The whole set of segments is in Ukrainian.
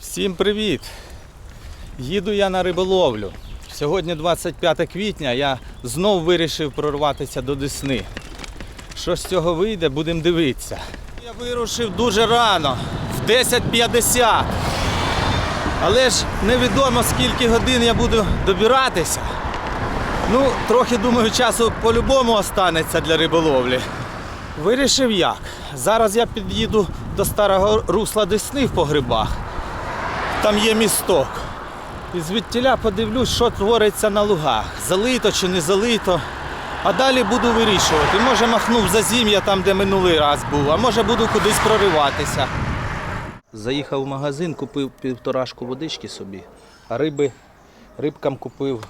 Всім привіт! Їду я на риболовлю. Сьогодні 25 квітня, я знов вирішив прорватися до Десни. Що з цього вийде, будемо дивитися. Я вирушив дуже рано, в 10.50. Але ж невідомо скільки годин я буду добиратися. Ну, трохи думаю, часу по-любому останеться для риболовлі. Вирішив як. Зараз я під'їду до старого русла Десни в погребах. Там є місток. І звідтіля подивлюсь, що твориться на лугах. Залито чи не залито. А далі буду вирішувати. Може махну в зазім'я там, де минулий раз був, а може буду кудись прориватися. Заїхав в магазин, купив півторашку водички собі, а риби, рибкам купив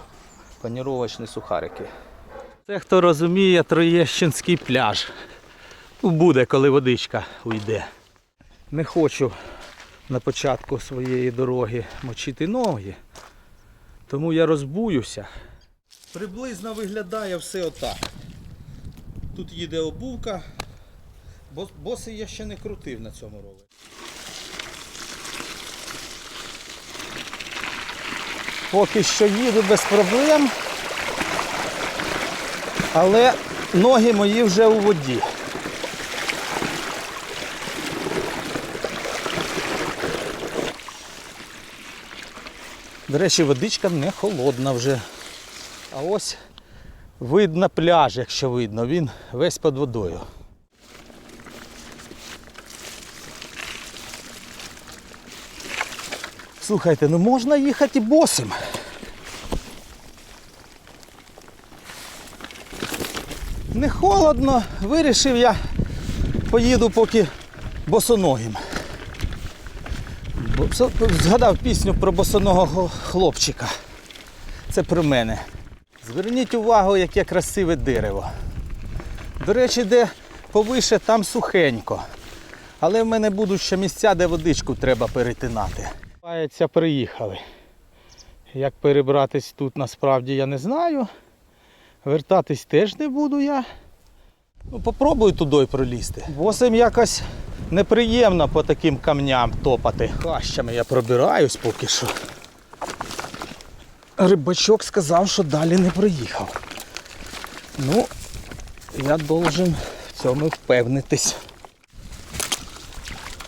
паніровочні сухарики. Це хто розуміє, Троєщинський пляж. Буде, коли водичка уйде. Не хочу на початку своєї дороги мочити ноги. Тому я розбуюся. Приблизно виглядає все отак. Тут їде обувка. Бо- Боси я ще не крутив на цьому ровері. Поки що їду без проблем. Але ноги мої вже у воді. До речі, водичка не холодна вже. А ось видно пляж, якщо видно, він весь під водою. Слухайте, ну можна їхати босим. Не холодно, вирішив я поїду поки босоногим. Згадав пісню про босоного хлопчика. Це про мене. Зверніть увагу, яке красиве дерево. До речі, де повише, там сухенько. Але в мене будуть ще місця, де водичку треба перетинати. Паяться, приїхали. Як перебратись тут насправді я не знаю. Вертатись теж не буду я. Ну, попробую туди пролізти. Босим якось неприємно по таким камням топати. Хащами я пробираюсь поки що. Рибачок сказав, що далі не приїхав. Ну, я должен в цьому впевнитись.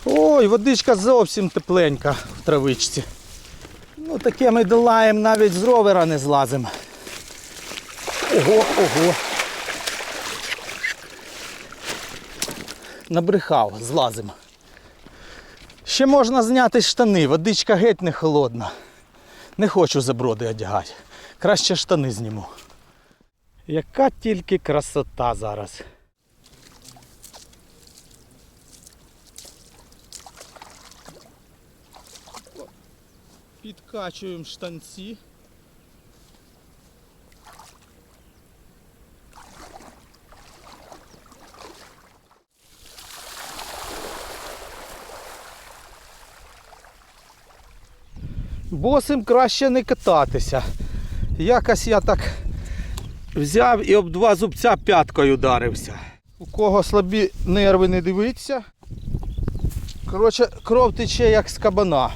Ой, водичка зовсім тепленька в травичці. Ну таке ми долаємо, навіть з ровера не злазимо. Ого, ого. Набрехав, злазимо. Ще можна зняти штани, водичка геть не холодна. Не хочу заброди одягати. Краще штани зніму. Яка тільки красота зараз. Підкачуємо штанці. Босим краще не кататися. Якось я так взяв і об два зубця п'яткою ударився. У кого слабі нерви не дивиться. Коротше, кров тече як з кабана.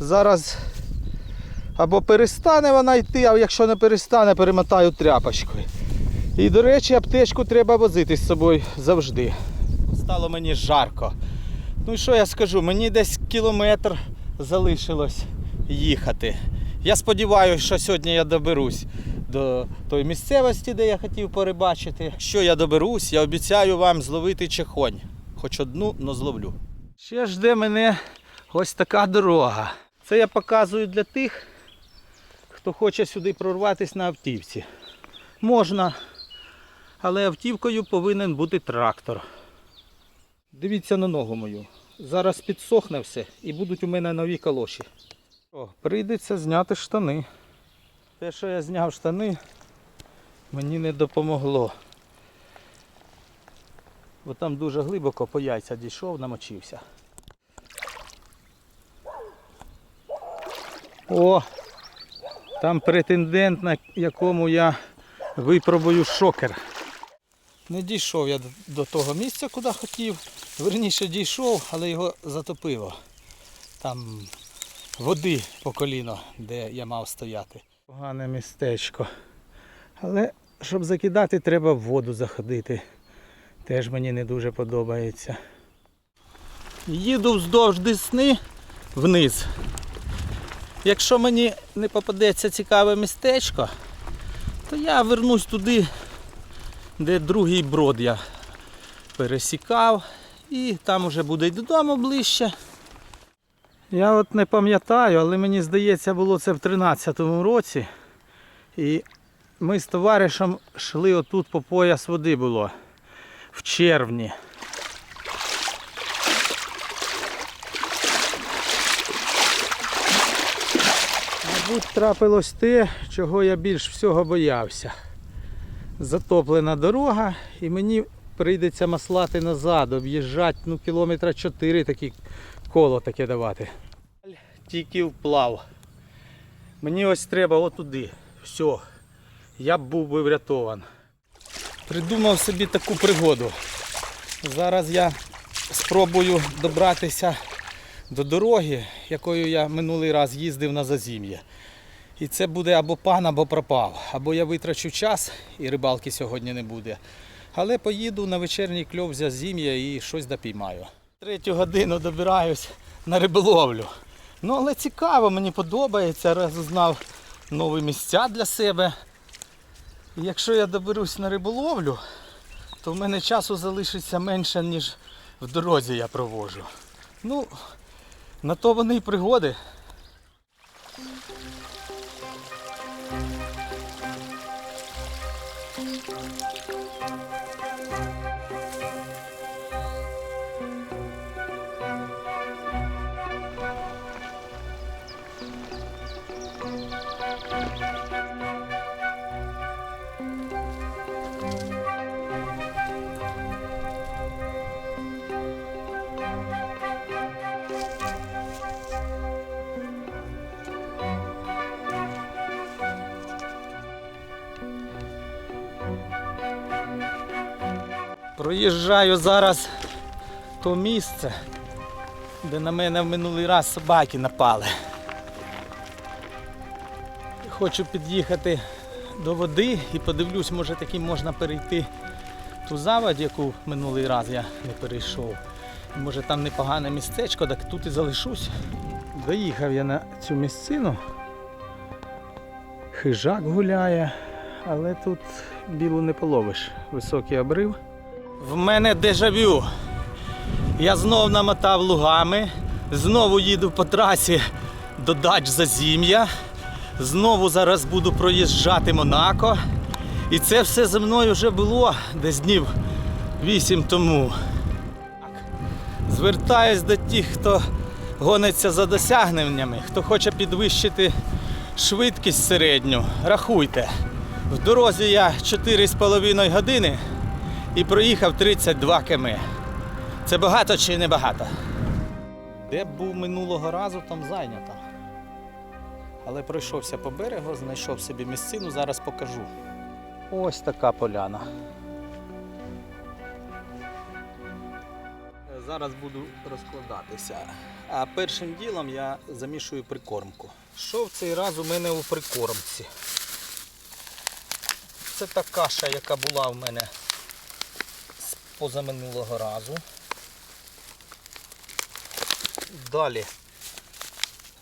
Зараз або перестане вона йти, а якщо не перестане, перемотаю тряпочкою. І, до речі, аптечку треба возити з собою завжди. Стало мені жарко. Ну і що я скажу, мені десь кілометр залишилось їхати. Я сподіваюся, що сьогодні я доберусь до тої місцевості, де я хотів порибачити. Якщо я доберусь, я обіцяю вам зловити чехонь. Хоч одну, но зловлю. Ще жде мене ось така дорога. Це я показую для тих, хто хоче сюди прорватися на автівці. Можна, але автівкою повинен бути трактор. Дивіться на ногу мою. Зараз підсохне все і будуть у мене нові калоші. О, прийдеться зняти штани. Те, що я зняв штани, мені не допомогло. Бо там дуже глибоко по яйця дійшов, намочився. О! Там претендент, на якому я випробую шокер. Не дійшов я до- того місця, куди хотів. Верніше дійшов, але його затопило. Там води по коліно, де я мав стояти. Погане містечко. Але щоб закидати, треба в воду заходити. Теж мені не дуже подобається. Їду вздовж Десни вниз. Якщо мені не попадеться цікаве містечко, то я вернусь туди, де другий брод я пересікав. І там вже буде й додому ближче. Я от не пам'ятаю, але мені здається, було це в 13-му році. І ми з товаришем йшли отут по пояс води було в червні. Мабуть, трапилось те, чого я більш всього боявся. Затоплена дорога, і мені прийдеться маслати назад, об'їжджати ну, кілометра 4 такі коло таке давати. Тільки вплав. Мені ось треба отуди. Все. Я б був би врятован. Придумав собі таку пригоду. Зараз я спробую добратися до дороги, якою я минулий раз їздив на зазім'я. І це буде або пан, або пропав. Або я витрачу час і рибалки сьогодні не буде. Але поїду на вечірній кльов зазім'я і щось допіймаю. Третю годину добираюсь на риболовлю. Ну, але цікаво, мені подобається, раз узнав нові місця для себе. І якщо я доберусь на риболовлю, то в мене часу залишиться менше, ніж в дорозі я проводжу. Ну, на то вони і пригоди. Проїжджаю зараз то місце, де на мене в минулий раз собаки напали. Хочу під'їхати до води і подивлюсь, може таки можна перейти ту заводь, яку минулий раз я не перейшов. Може там непогане містечко, так тут і залишусь. Доїхав я на цю місцину. Хижак гуляє, але тут білу не половиш. Високий обрив. В мене дежавю. Я знов намотав лугами, знову їду по трасі до дач Зазім'я. Знову зараз буду проїжджати Монако. І це все зі мною вже було десь днів вісім тому. Звертаюсь до тих, хто гониться за досягненнями, хто хоче підвищити швидкість середню. Рахуйте. В дорозі я 4,5 години і проїхав 32 км. Це багато чи не багато? Де був минулого разу, там зайнято. Але пройшовся по берегу, знайшов собі місцину, зараз покажу. Ось така поляна. Зараз буду розкладатися. А першим ділом я замішую прикормку. Що в цей раз у мене у прикормці? Це та каша, яка була в мене позаминулого разу. Далі.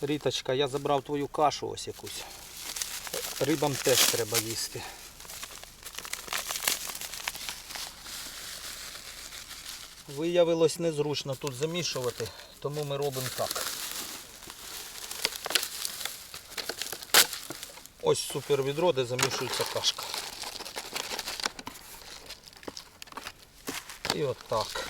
Ріточка, я забрав твою кашу ось якусь. Рибам теж треба їсти. Виявилось незручно тут замішувати, тому ми робимо так. Ось супер відро, замішується кашка. І от так.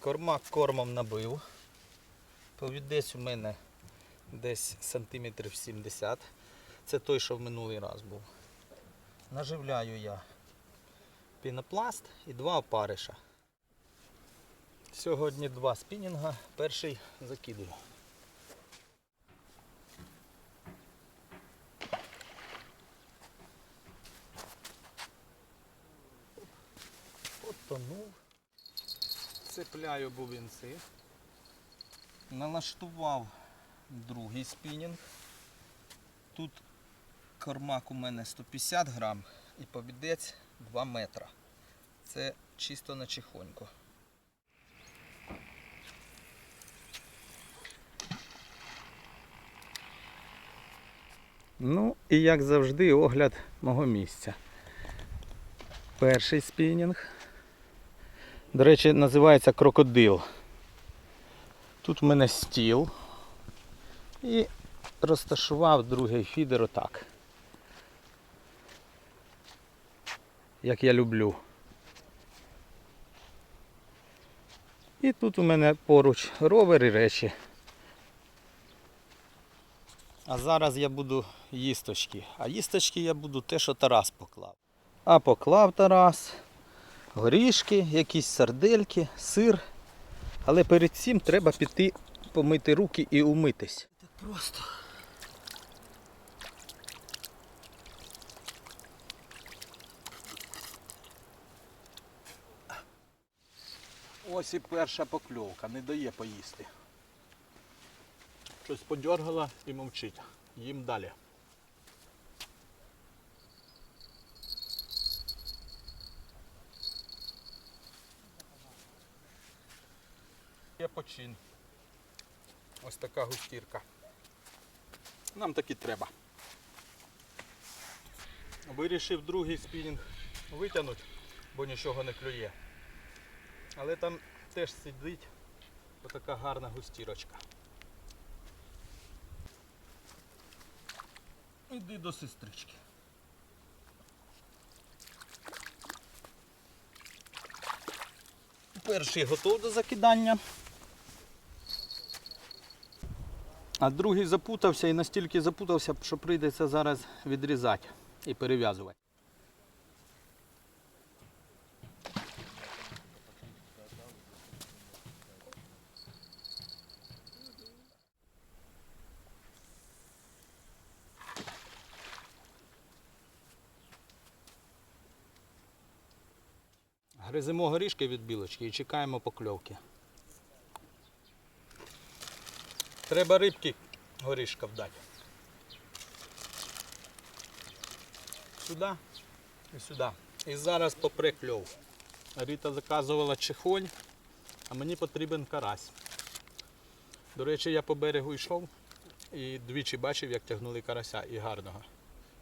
Кормак кормом набив. Повідець у мене десь сантиметрів 70. Це той, що в минулий раз був. Наживляю я пінопласт і два опариша. Сьогодні два спінінга, перший закидую. отонув, Цепляю бубінці. Налаштував другий спінінг. Тут кормак у мене 150 грам і побідець 2 метра. Це чисто на чихоньку. Ну і як завжди огляд мого місця. Перший спінінг. До речі, називається крокодил. Тут в мене стіл. І розташував другий фідер отак. Як я люблю. І тут у мене поруч ровер і речі. А зараз я буду їсточки. А їсточки я буду те, що Тарас поклав. А поклав Тарас горішки, якісь сардельки, сир. Але перед цим треба піти помити руки і умитись. Так просто. Ось і перша покльовка, не дає поїсти. Щось подергала і мовчить. Їм далі. Є почин. Ось така густірка. Нам таки треба. Вирішив другий спінінг витягнути, бо нічого не клює. Але там теж сидить отака гарна густірочка. Іди до сестрички. Перший готов до закидання. А другий запутався і настільки запутався, що прийдеться зараз відрізати і перев'язувати. Гриземо горішки від білочки і чекаємо покльовки. Треба рибки горішка вдати. Сюди і сюди. І зараз попре кльов. Ріта заказувала чехонь, а мені потрібен карась. До речі, я по берегу йшов і двічі бачив, як тягнули карася і гарного.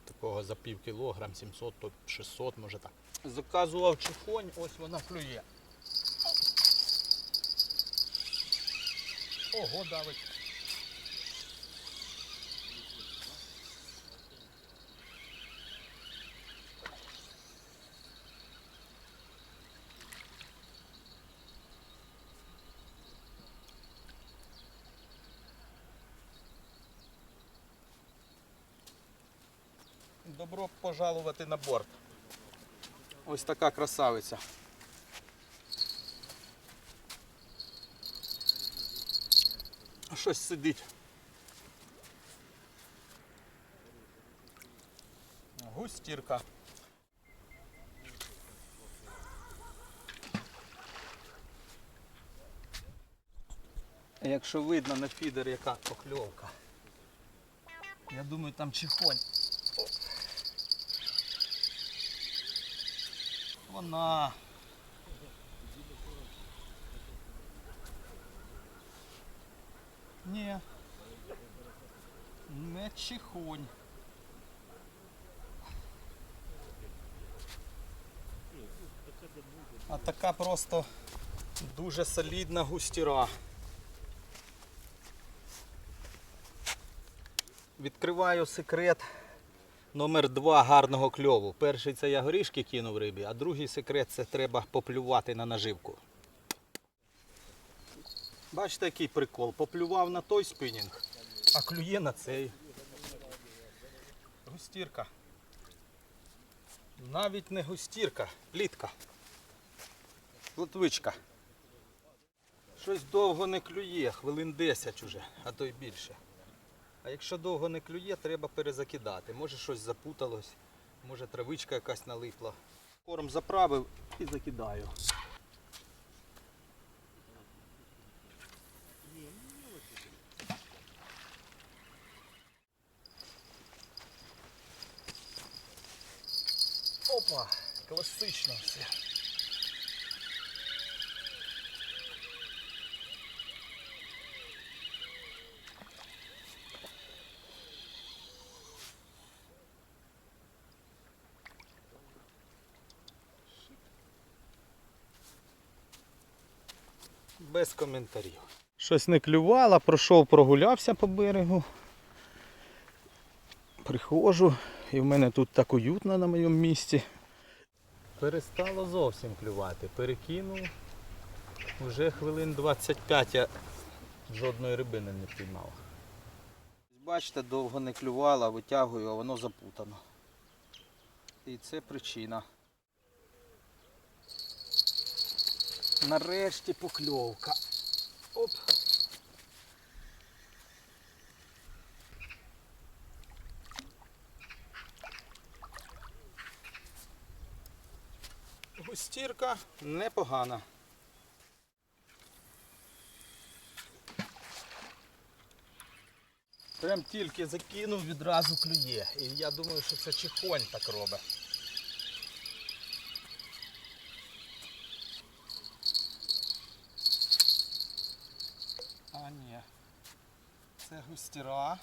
Такого за пів кілограм, 700, то 600, може так. Заказував чехонь, ось вона клює. Ого, давить. Пожалувати на борт. Ось така красавиця. Щось сидить. Густірка. Якщо видно на фідер яка покльовка. Я думаю там чихонь. Вона. Ні. Не чихонь. А така просто дуже солідна густіра. Відкриваю секрет номер два гарного кльову. Перший це я горішки кинув рибі, а другий секрет це треба поплювати на наживку. Бачите, який прикол. Поплював на той спинінг, а клює на цей. Густірка. Навіть не густірка, плітка. Плотвичка. Щось довго не клює, хвилин 10 уже, а то й більше. А якщо довго не клює, треба перезакидати. Може щось запуталось, може травичка якась налипла. Корм заправив і закидаю. Опа, класично все. Без коментарів. Щось не клювало, пройшов, прогулявся по берегу. Приходжу, і в мене тут так уютно на моєму місці. Перестало зовсім клювати. Перекинув. Вже хвилин 25 я жодної рибини не піймав. Бачите, довго не клювало, витягую, а воно запутано. І це причина. Нарешті покльовка. Оп. Густірка непогана. Прям тільки закинув, відразу клює. І я думаю, що це чихонь так робить. А ні. Це густіра.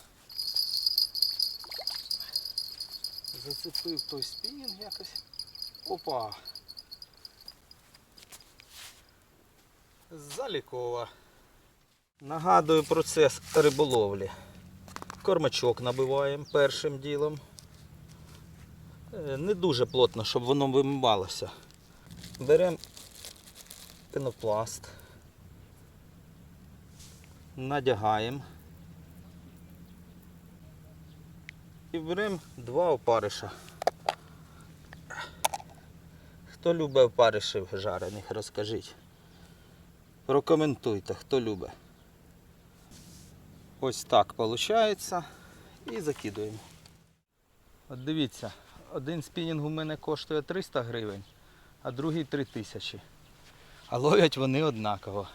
Зацепив той спінінг якось. Опа. Залікова. Нагадую процес риболовлі. Кормачок набиваємо першим ділом. Е, Не дуже плотно, щоб воно вимивалося. Беремо пенопласт. Надягаємо. І беремо два опариша. Хто любить опаришів жарених, розкажіть. Прокоментуйте, хто любить. Ось так виходить. І закидуємо. От дивіться, один спінінг у мене коштує 300 гривень, а другий 3000. А ловлять вони однаково.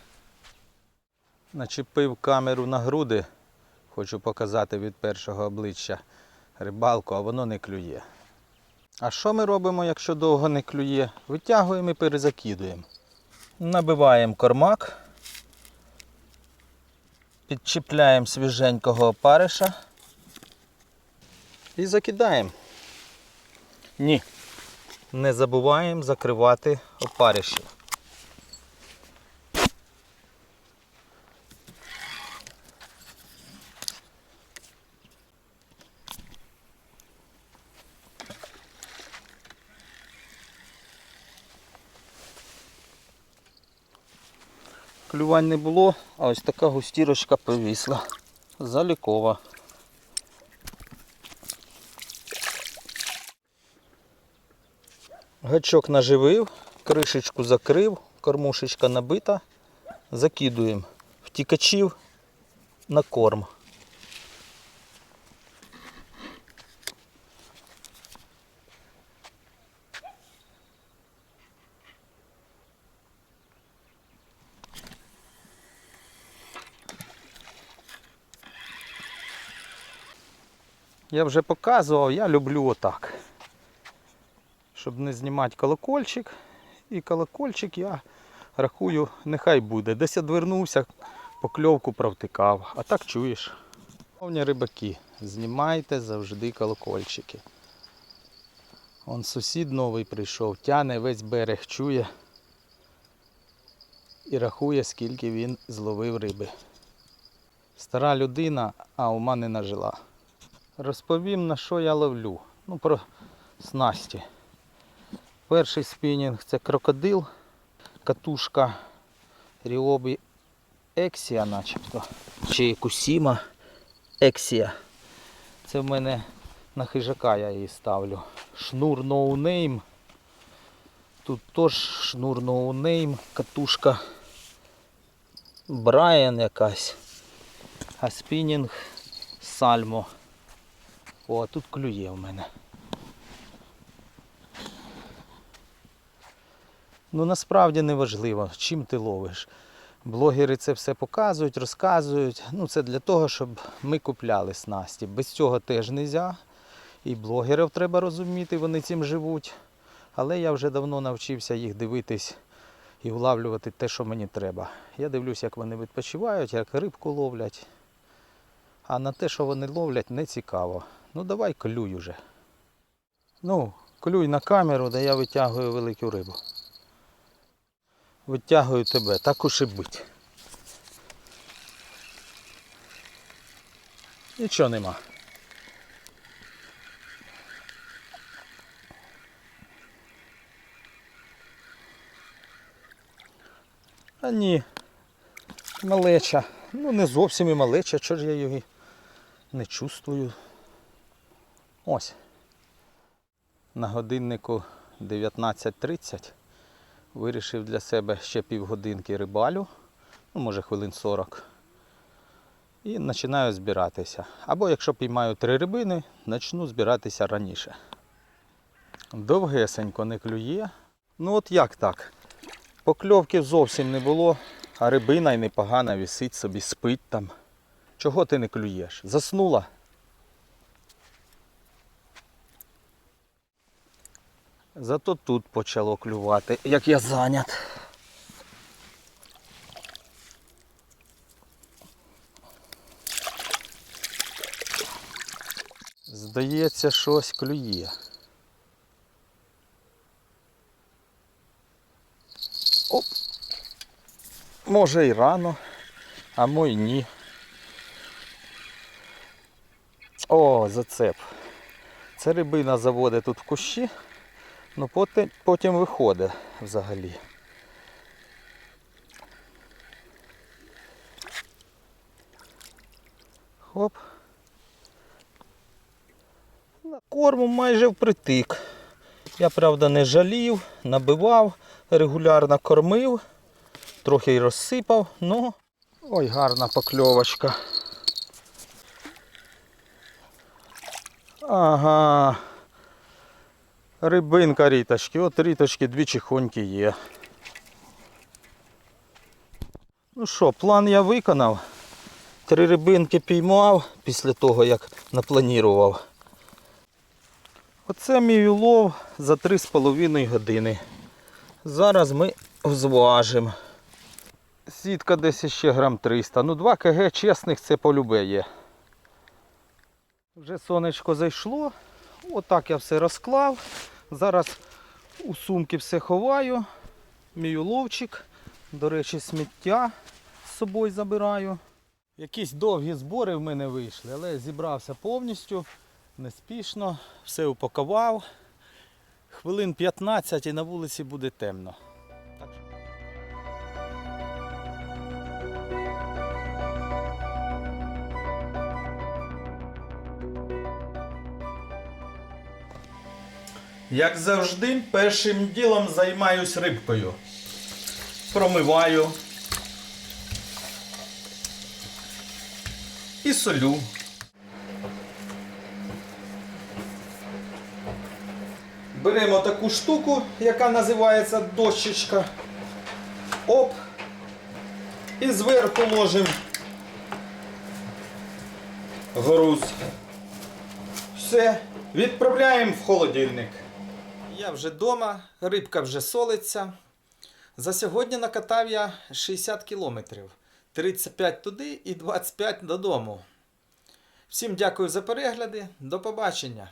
Начепив камеру на груди, хочу показати від першого обличчя рибалку, а воно не клює. А що ми робимо, якщо довго не клює? Витягуємо і перезакидуємо. Набиваємо кормак, підчіпляємо свіженького опариша і закидаємо. Ні, не забуваємо закривати опариші. Клювань не було, а ось така густірочка повісла. Залікова. Гачок наживив, кришечку закрив, кормушечка набита. Закидуємо втікачів на корм. Я вже показував, я люблю отак. Щоб не знімати колокольчик. І колокольчик я рахую, нехай буде. Десь я двернувся, покльовку провтикав. А так чуєш. Шановні рибаки, знімайте завжди колокольчики. Он сусід новий прийшов, тяне весь берег, чує і рахує, скільки він зловив риби. Стара людина, а ума не нажила. Розповім на що я ловлю. Ну, про снасті. Перший спінінг це крокодил, катушка Ріобі Ексія начебто. Чи Кусіма Ексія. Це в мене на хижака я її ставлю. Шнур Name. Тут теж шнур Name, катушка Брайан якась. А спінінг Сальмо. О, а тут клює в мене. Ну насправді не важливо, чим ти ловиш. Блогери це все показують, розказують. Ну це для того, щоб ми купляли снасті. Без цього теж не можна. І блогерів треба розуміти, вони цим живуть. Але я вже давно навчився їх дивитись і влавлювати те, що мені треба. Я дивлюсь, як вони відпочивають, як рибку ловлять. А на те, що вони ловлять, не цікаво. Ну давай клюй уже. Ну, клюй на камеру, де я витягую велику рибу. Витягую тебе, так уж і бить. Нічого нема. А ні, малеча. Ну не зовсім і малеча, чого ж я її не чувствую. Ось. На годиннику 19.30 вирішив для себе ще півгодинки рибалю, ну може хвилин 40. І починаю збиратися. Або якщо піймаю три рибини, почну збиратися раніше. Довгесенько не клює. Ну от як так? Покльовки зовсім не було, а рибина й непогана висить собі, спить там. Чого ти не клюєш? Заснула? Зато тут почало клювати, як я зайнят. Здається, щось клює. Оп. Може і рано, а мой ні. О, зацеп. Це рибина заводить тут в кущі, ну потім, потім виходить взагалі. Хоп. На корму майже впритик. Я, правда, не жалів, набивав, регулярно кормив, трохи й розсипав, ну ой, гарна покльовочка. Ага. Рибинка ріточки. От ріточки дві чихоньки є. Ну що, план я виконав. Три рибинки піймав після того, як напланував. Оце мій улов за 3,5 години. Зараз ми зважимо. Сітка десь ще грам 300. Ну 2 кг чесних це полюбе є. Вже сонечко зайшло. Отак я все розклав. Зараз у сумки все ховаю. Мій уловчик. До речі, сміття з собою забираю. Якісь довгі збори в мене вийшли, але зібрався повністю, неспішно, все упакував. Хвилин 15 і на вулиці буде темно. Як завжди, першим ділом займаюсь рибкою. Промиваю. І солю. Беремо таку штуку, яка називається дощечка. Оп. І зверху ложимо груз. Все, відправляємо в холодильник. Я вже вдома, рибка вже солиться. За сьогодні накатав я 60 кілометрів. 35 туди і 25 додому. Всім дякую за перегляди. До побачення!